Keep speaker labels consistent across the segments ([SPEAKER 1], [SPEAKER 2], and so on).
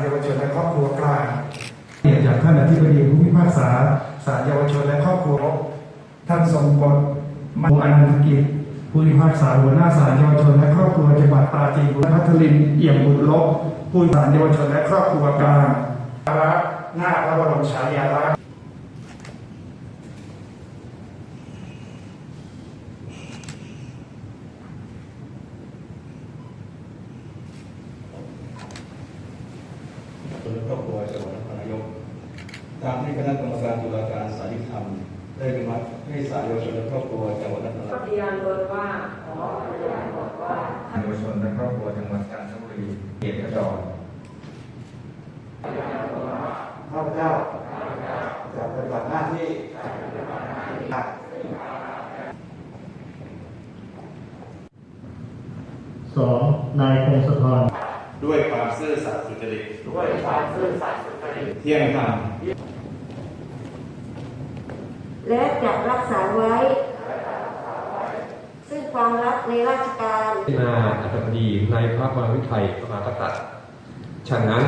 [SPEAKER 1] เยาวชนและครอบครัวกลางเกียรติจากท่านอธิบดีผู้พิพากษาศาลเยาวชนและครอบครัวท่านทรงกฎมงอนันตกิจผู้พิพากษาหัวหน้าศาลเยาวชนและครอบครัวจังหวัดปราจีนบุรีพัทลินเอี่ยมบุตรลบผู้พิพากษาเยาวชนและครอบครัวกลางรักหน้าพระบรมฉายาลักษณ์
[SPEAKER 2] ส่วนครอบครัวจังหวัดนครนายก ตามที่คณะกรรมการตุลาการศาลยุติธรรม ได้อนุมัติให้ศาลเยาวชนและครอบครัวจังหวัดนครนาย
[SPEAKER 3] ป
[SPEAKER 2] ก
[SPEAKER 3] ฏิญาณตนว่าขอปฏิญาณตนว่า
[SPEAKER 2] เยาวชนและครอบครัวจังหวัดกาญจนบุรีเขตกระจอก
[SPEAKER 4] ข้าพเจ้าจะปฏิบัติหน้าที่
[SPEAKER 5] สองนายพงศธร
[SPEAKER 6] ด้วยความซื่อสัตย์สุจริต
[SPEAKER 3] ด้วยความซื่อสัตย์สุจริต
[SPEAKER 6] เที่ยงธรรม
[SPEAKER 7] และจะรักษาไว้ ซึ่งความลับในราชการ
[SPEAKER 8] นาอัตภีในพระมหาวิทยพระมหากษัตริย์ฉะนั้น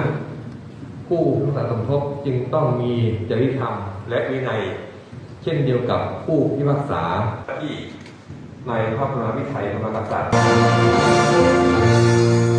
[SPEAKER 8] ผู้พิพากษาสมทบจึงต้องมีจริยธรรมและวินัย เช่นเดียวกับผู้พิพากษาที่ในพระมหาวิทยาลัยพระมหากษัตริย์